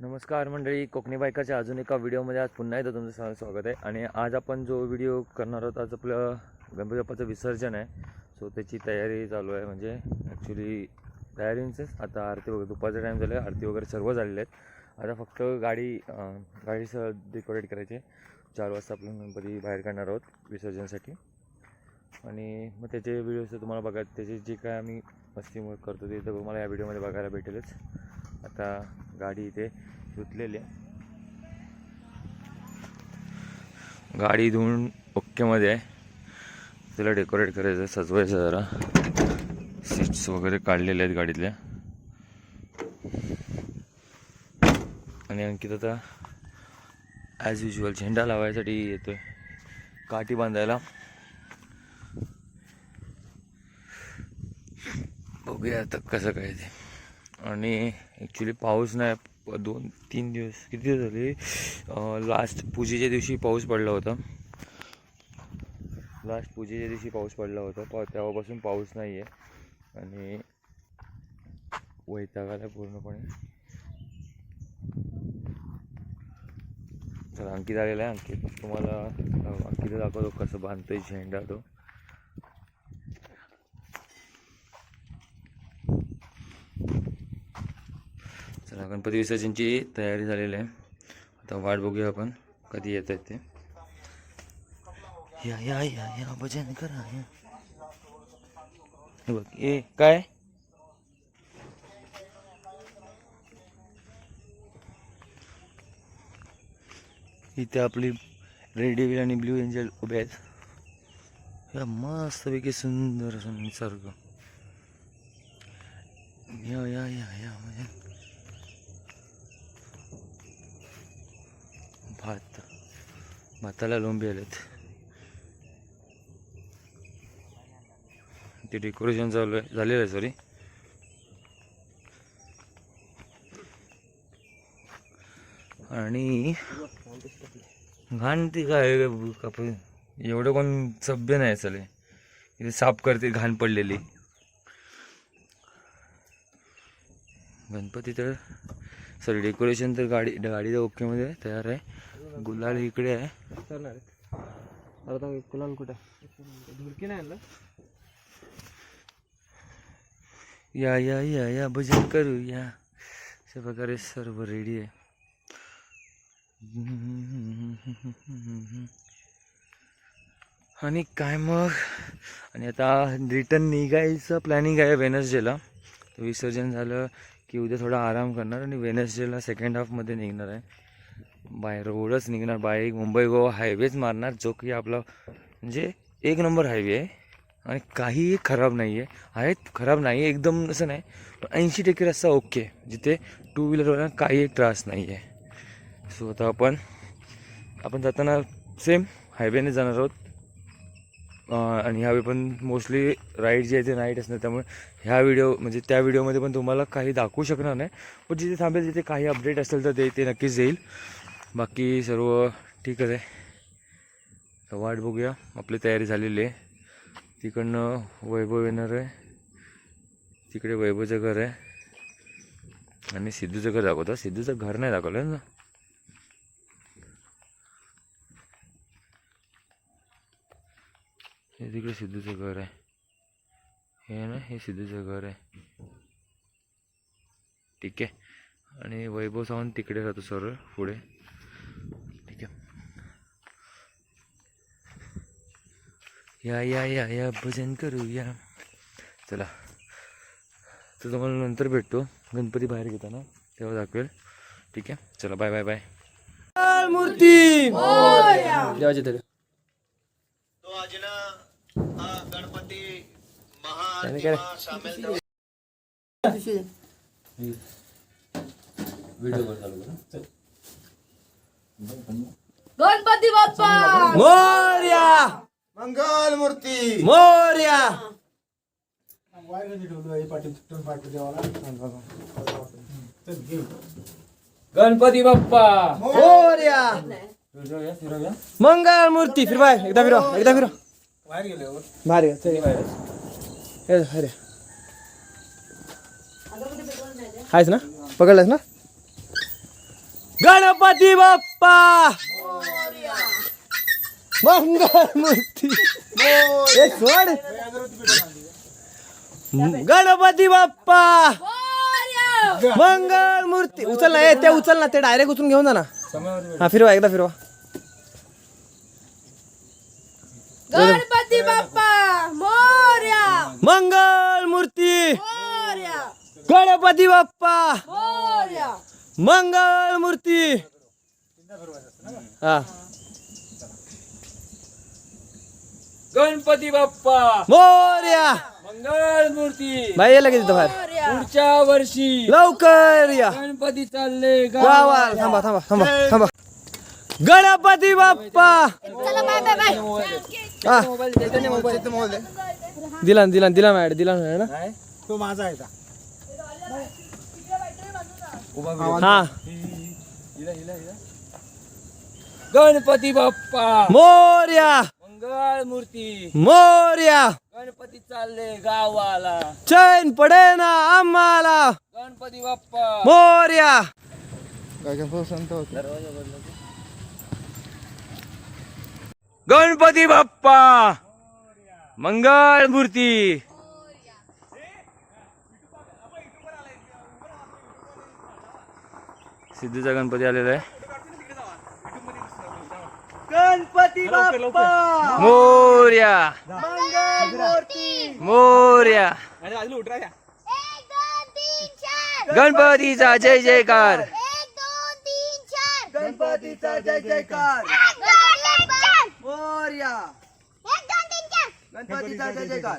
नमस्कार मंडळी कोकणी बायकाच्या अजून एका व्हिडिओमध्ये आज पुन्हा एकदा तुमचं स्वागत आहे. आणि आज आपण जो व्हिडिओ करणार आहोत आज आपलं गणपती बाप्पाचं विसर्जन आहे. सो त्याची तयारी चालू आहे. म्हणजे ॲक्च्युली तयारींचंच आता आरती वगैरे दुपारचा टाईम झालं आहे आरती वगैरे सर्व झालेले आहेत. आता फक्त गाडी गाडीसह डेकोरेट करायची. चार वाजता आपण गणपती बाहेर काढणार आहोत विसर्जनासाठी. आणि मग त्याचे व्हिडिओज तुम्हाला बघा त्याचे जे काय आम्ही मस्ती करतो ते तर तुम्हाला या व्हिडिओमध्ये बघायला भेटेलच. आता गाडी इथे धुतलेली आहे. गाडी धुवून ओकेमध्ये आहे. तिला डेकोरेट करायचं आहे, सजवायचं जरा. सीट्स वगैरे काढलेले आहेत गाडीतल्या आणि अंकित आता ॲज युजल झेंडा लावायसाठी येतो आहे काठी बांधायला. बघूया आता कसं काय ते. आणि ॲक्च्युली पाऊस नाही. दोन तीन दिवस किती दिवस झाले? लास्ट पूजेच्या दिवशी पाऊस पडला होता. लास्ट पूजेच्या दिवशी पाऊस पडला होता. पा तेव्हापासून पाऊस नाही आहे आणि वैताग आला पूर्णपणे. तर अंकित आलेला आहे. अंकित तुम्हाला अंकित दाखवतो कसं बांधतोय झेंडा तो. चला गणपती विसर्जनची तयारी झालेली आहे. आता वाट बघूया आपण कधी येत आहेत ते. या या या या भजन करा या. हे बघ ए काय? इथे आपली रेड डेव्हिल आणि ब्ल्यू एंजल उभे आहेत. या मस्तपैकी सुंदर असं निसर्ग. या या या या म्हणजे भाताला लोंबी आलेत ते डेकोरेशन चालू आहे झालेलं आहे सॉरी आणि घाण ती काय कापून एवढं कोण सभ्य नाही चले. इथे साफ करते घाण पडलेली. गणपती तर सॉरी डेकोरेशन तर गाडी गाडीच्या ओकेमध्ये तयार आहे. गुलाल इकडे आहे. करणार आता कुलाल कुठे धुडकी नाही आणलं? या या या या भजन करू या. अशा प्रकारे सर्व रेडी आहे. आणि काय मग? आणि आता रिटर्न निघायचं प्लॅनिंग आहे वेनसडेला विसर्जन झालं की उद्या थोडा आराम करणार आणि वेनसडेला सेकंड हाफमध्ये निघणार आहे. बाय रोडच निघणार बाय मुंबई गोवा हायवेच मारणार जो की आपला म्हणजे एक नंबर हायवे आहे. आणि काहीही खराब नाही आहे आहेत खराब नाही आहे एकदम असं नाही. पण ऐंशी टक्के रस्ता ओके जिथे टू व्हीलरवाल्यांना काही त्रास नाही आहे सो आता आपण आपण जाताना सेम हायवेने जाणार आहोत. आणि ह्यावेळी पण मोस्टली राईड जे आहे ते नाईट असणार. त्यामुळे ह्या व्हिडिओ म्हणजे त्या व्हिडिओमध्ये पण तुम्हाला काही दाखवू शकणार नाही. पण जिथे थांबेल तिथे काही अपडेट असेल तर ते ते नक्कीच येईल. बाकी सर्व ठीकच आहे. तर वाट बघूया. आपली तयारी झालेली आहे. तिकडनं वैभव येणार आहे. तिकडे वैभवचं घर आहे. आणि सिद्धूचं घर दाखवतं. सिद्धूचं घर नाही दाखवलं ना? हे तिकडे सिद्धूचं घर आहे. हे ना हे सिद्धूचं घर आहे. ठीक आहे. आणि वैभव सावंत तिकडे राहतो सरळ पुढे ठीक आहे या या या या भजन करू या. चला. तर तुम्हाला नंतर भेटतो. गणपती बाहेर घेताना. तेव्हा दाखवेल. ठीक आहे? चला बाय बाय बाय मूर्ती देवाचे तरी हा चालू. गणपती बाप्पा! मोर्या! मंगल मूर्ती. मोर्या. गणपती बाप्पा. मोर्या. मंगल मूर्ती. फिर बाय एकदा फिरव एकदा फिरव. बाहेर गेले हे. अरे आहेस ना? पकडलास ना? गणपती बाप्पा. मंगल मूर्ती. सोड. गणपती बाप्पा. मंगल मूर्ती. उचल ना ए, ते उचल ना ते डायरेक्ट उचलून घेऊन जा ना. हा फिरवा एकदा फिरवा. गणपती बाप्पा मोर्या. मंगल मूर्ती. मोर्या. गणपती बाप्पा. मोर्या. मंगल मूर्ती. हा. गणपती बाप्पा. मोर्या. मंगळ मूर्ती बाई ये लगेच इथं बाहेर. पुढच्या वर्षी. लवकर या. गणपती चालले गावाला. थांबा थांबा थांबा थांबा. गणपती बाप्पा. चला बाय बाय बाय. हा. दिला ना, दिला ना, दिला मॅड दिला ना? ना तो माझा आहे का? हा. गणपती बाप्पा. मोर्या. मंगळ मूर्ती. मोर्या. गणपती चालले गावाला. चैन पडे ना आम्हाला. गणपती बाप्पा. मोर्या. गणपती बाप्पा. मंगळ मूर्ती. सिद्धूचा गणपती आलेला आहे. गणपती बाप्पा! मोर्या. मोर्या. एक दोन तीन चार! गणपतीचा जय जयकार. एक दोन तीन चार! गणपतीचा जय जयकार! एक दोन तीन चार! मोर्या! एक दोन तीन चार! गणपतीचा जय जयकार!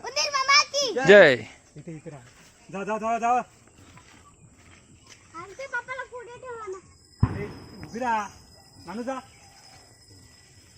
जा उभी राहा. माणूस जा.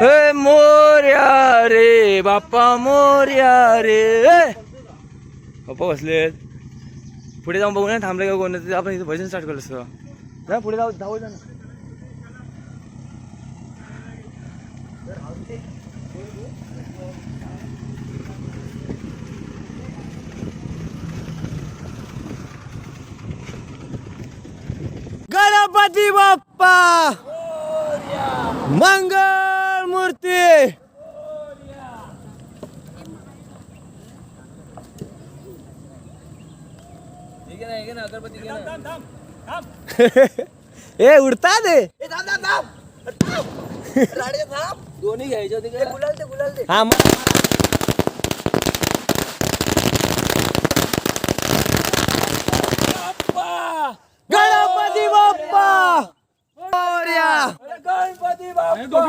हे मोर्या रे बाप्पा मोर्या रे. बाप्पा बसलेत पुढे जाऊन बघू ना थांबले का कोण? आपण इथे भजन स्टार्ट केलं असतं. जा पुढे जाऊ धावू जा ना. गणपती बाप्पा! मंगल मूर्ती. ए उडता दे. दोन्ही घ्यायचे हा मग गणपती बाप्पा मोर्या गणपती बाप्पा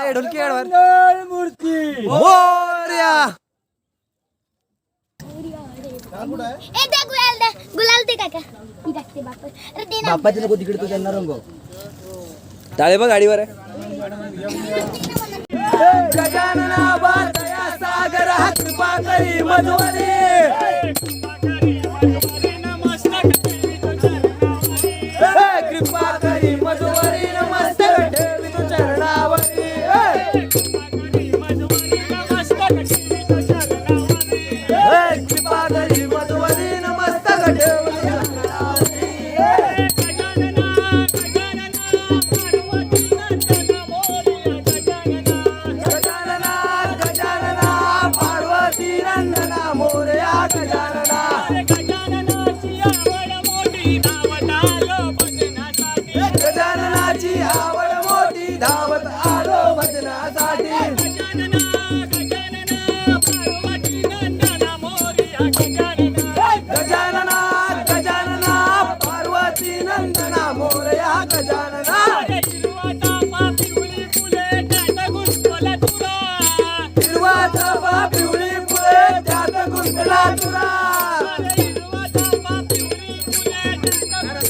ए ढोलकी आडवर मंगळ मूर्ती मोर्या बाप्पाची नको तिकडे तू त्यांना रंग टाळे बघ गाडीवर आहे Gracias.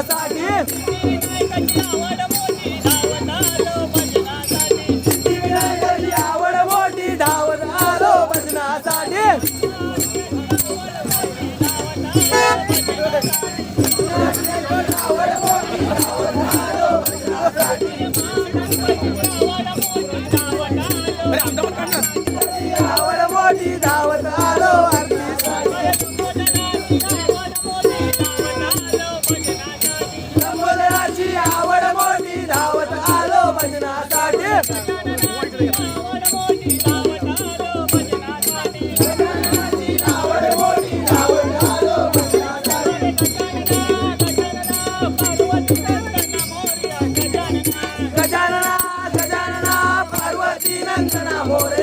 त्यासाठी amores.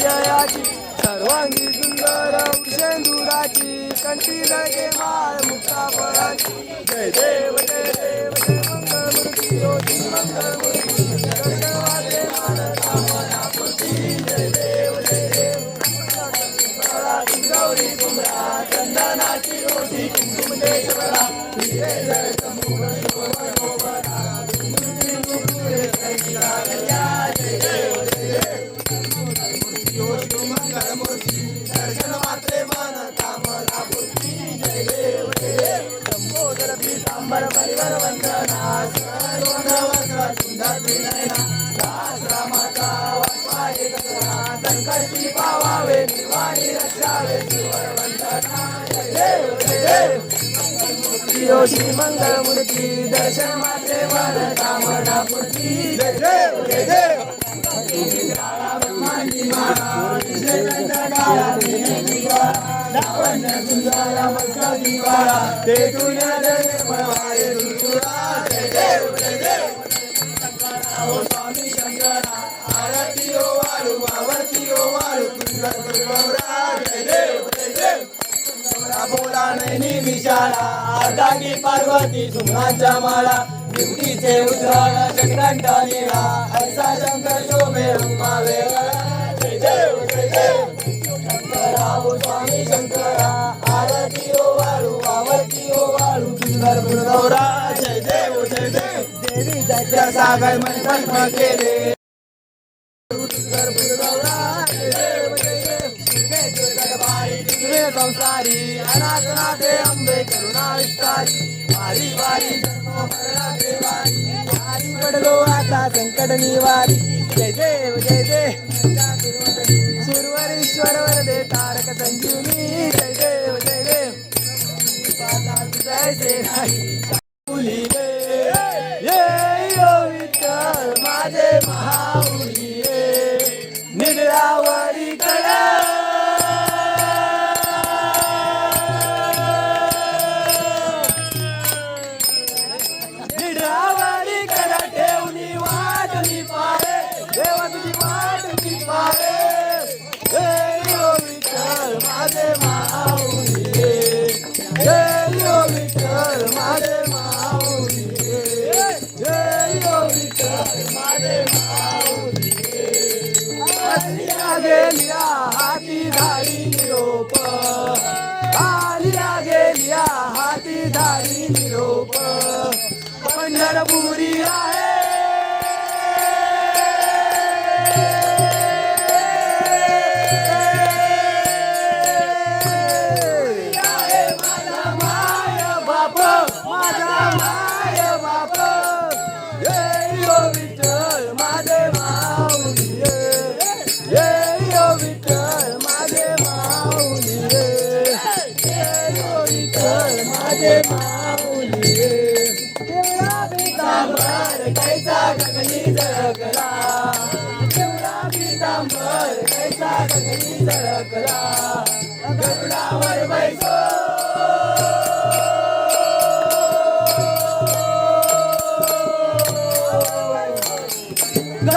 जयाची सर्वांगी सुंदर शेंदुराची कंठी नगे माळ मुक्ता फळाची जय देव जय देव मंगळमूर्ती रोजी मंगळमूर्ती. श्री ओ श्री दर्शन मात्रे मन कामना पूर्ती ते तुझ्या इशारा विशाळा पार्वती सुमनाच्या माळा निवडीचे उद्धार चक्रांत निळा असा शंकर शोभे अम्मा वेगळा. जय देव जय देव शंकराओ स्वामी शंकरा आरती ओ वाळू ओ वाळू सुंदर जय देव जय देव देवी त्याच्या सागर मन केले. तुझे संसारी अनाथनाथे अंबे करुणा विस्तारी वारी वारी जन्म मरणाचे वारी पडलो आता संकट निवारी. जय देव जय देव सुरवरीश्वर वरदे तारक संजीवनी. जय देव जय देव. पाताल जय से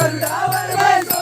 ¡Santa Vergüenza!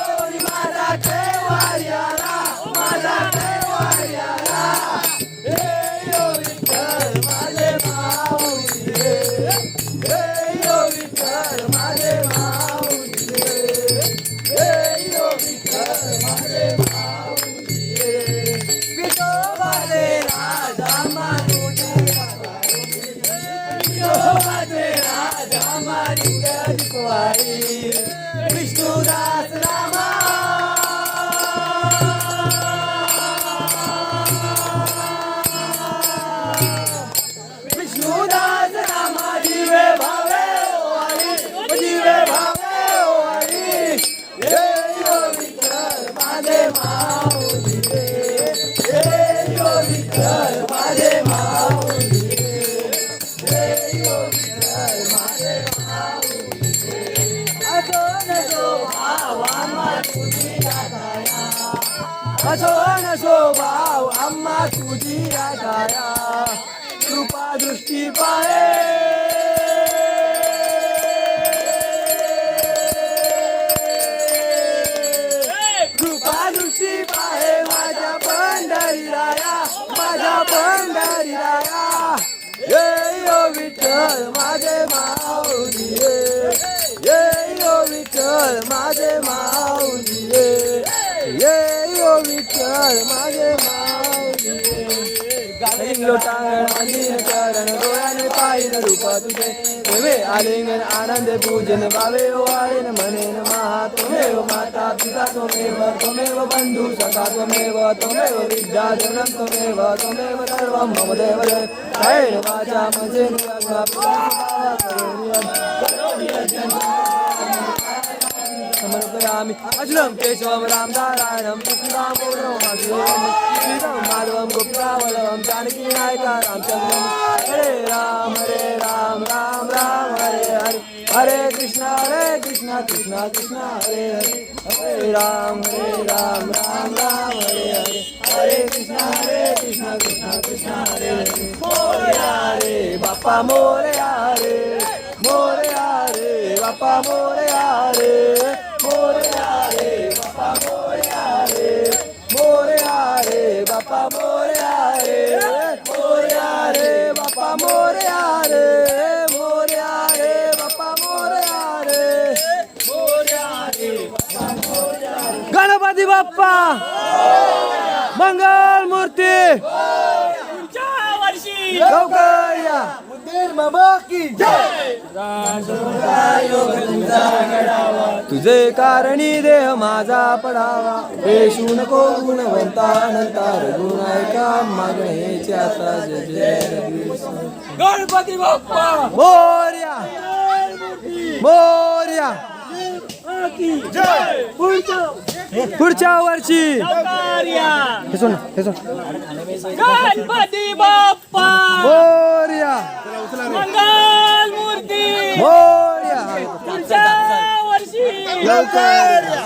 असो नसो भाव आम्हा तुझी गाठाया कृपा दृष्टी पाहे তার মাঝে આલિંગન આનંદ પૂજન ભાવે વાળીન મને નમઃ તમેવ માતા પિતા તમેવ તમેવ બંધુ સખા તમેવ તમેવ વિદ્યા જનમ તમેવ તમેવ સર્વમ મમ દેવ જય વાચા મજે નિયમ કરોમિયમ કરોમિયમ त्वमेव त्वमेव सर्वं मम देव जय वाचा मजे समर्पया नमामि अचलं केशवं रामनारायणं कृष्णदामोदरं श्रीधं माधवं गुप्तावलवं जानकी नायका रामचन्द्रं हरे राम हरे राम राम राम हरे हरे हरे कृष्ण हरे कृष्ण कृष्ण कृष्ण हरे हरे हरे राम हरे राम राम राम हरे हरे हरे कृष्ण हरे कृष्ण कृष्ण कृष्ण हरे हरे मोरया रे बाप्पा मोरया रे मोरया रे बाप्पा मोरया रे गणपती बाप्पा! मंगल मूर्ती! या तुझे कारणी देह माझा पडावा वेशू नको गुणवंता अनंतार गुण ऐका आता जय गणपती बाप्पा! मोर्या! मोर्या! पुढच्या वर्षी. हे सोड ना, हे सोड. गणपती बाप्पा! मोर्या. मंगल मूर्ती! मोर्या. पुढच्या वर्षी! लवकर या.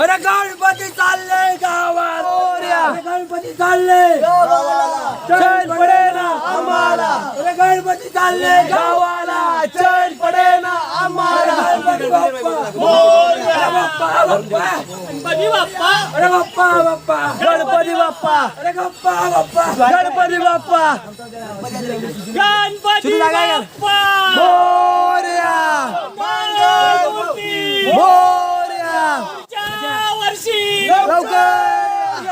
अरे गणपती चालले गावात. गणपती चालले चल पडे ना आम्हाला. अरे गणपती चालले गावाला. चल पडे ना आम्हाला. गणपती बाप्पा. बाप्पा बाप्पा. अरे बाप्पा बाप्पा. गणपती बाप्पा. अरे बाप्पा बाप्पा. गणपती बाप्पा. गणपती बाप्पा. मोर्या. पुढच्या वर्षी. लवकर.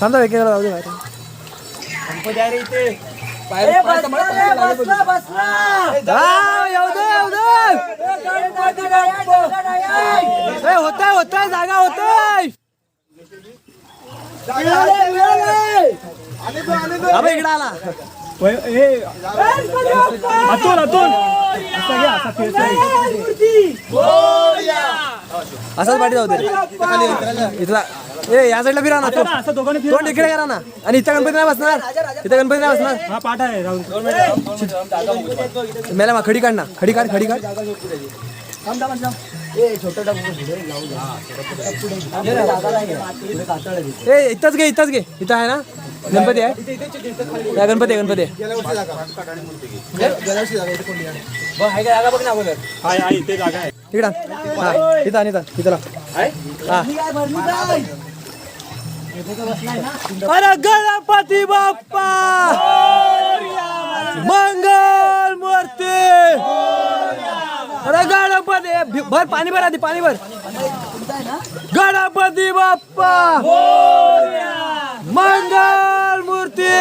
थांबा वेगळं जाऊ दे बाहेर. येऊ दे, येऊ दे. ए, होतंय होतंय जागा होतंय. अबे इकडे आला. अतुल अतुल. असाच पाठी जाऊ दे. इथला. ए या साईडला फिरा ना तू. असं दोघांनी तोंड इकडे करा ना. आणि इथं गणपती नाही बसणार. इथं गणपती नाही बसणार. हा पाठ आहे राहुल. मेला मा खडी काढ ना. खडी काढ खडी काढ. ए इथंच घे इथंच घे. इथं आहे ना? गणपती आहे? गणपती आहे गणपती आहे. आहे आहे इथे जागा आहे इकडं आण. हा इथं इथं हा. अरे गणपती बाप्पा! मंगल मूर्ती! अरे गणपती! भी- भर पाणी भर आधी पाणी भर. गणपती बाप्पा! मंगल मूर्ती.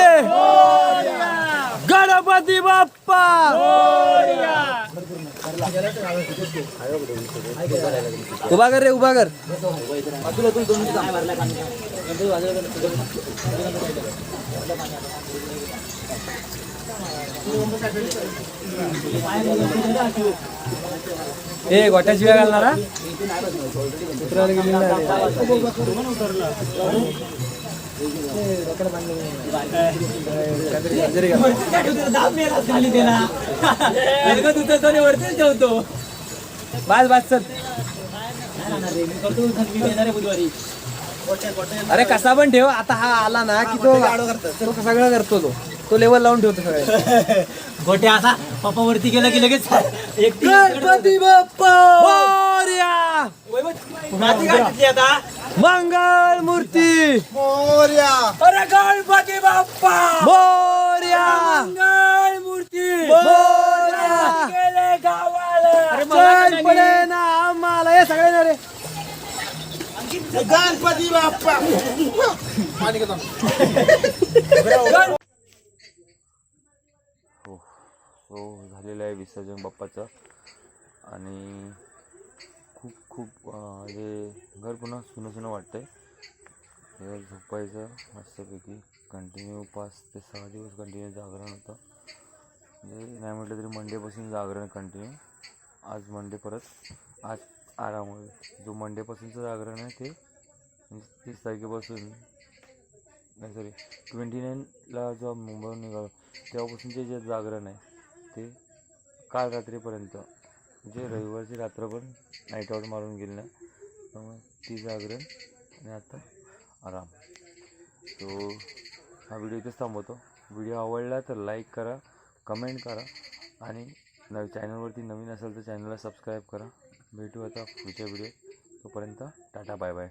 गणपती बाप्पा. उभा कर रे उभा कर. ए गोट्या शिव्या घालणार? हा? उतरायला गेली ना रे. काहीतरी गंजरी घाल. बस बस चल अरे कसा पण ठेव आता हा आला ना की तो तो सगळं करतो तो तो लेवल लावून ठेवतो सगळं गोट्या असा पप्पा वरती गेला की लगेच गणपती बाप्पा मोरया! मंगळ मूर्ती अरे गणपती बाप्पा! मोरया! मंगळ मूर्ती मोरया गेले गावाला! ना आम्हाला हे सगळे ना रे. हो हो झालेलं आहे विसर्जन बाप्पाचं. आणि खूप खूप हे घर पुन्हा सुनं सुनं वाटतंय. हे झोपायचं मस्तपैकी. कंटिन्यू पाच ते सहा दिवस कंटिन्यू जागरण होतं. म्हणजे नाही म्हटलं तरी मंडेपासून जागरण कंटिन्यू आज मंडे परत. आज आराम जो मंडेपासूनचं जागरण आहे ते तीस तारखेपासून. नाही सॉरी ट्वेंटी नाईनला जेव्हा मुंबईहून निघालो तेव्हापासूनचे जे जागरण आहे ते काल रात्रीपर्यंत. म्हणजे रविवारची रात्र पण नाईट आऊट मारून गेली नाही त्यामुळे ती जागरण आणि आता आराम. तो हा व्हिडिओ इथेच थांबवतो. व्हिडिओ आवडला तर लाईक करा कमेंट करा आणि नवी चॅनलवरती नवीन असेल तर चॅनलला सबस्क्राईब करा. भेटू आता पुढच्या व्हिडिओ तोपर्यंत टाटा बाय बाय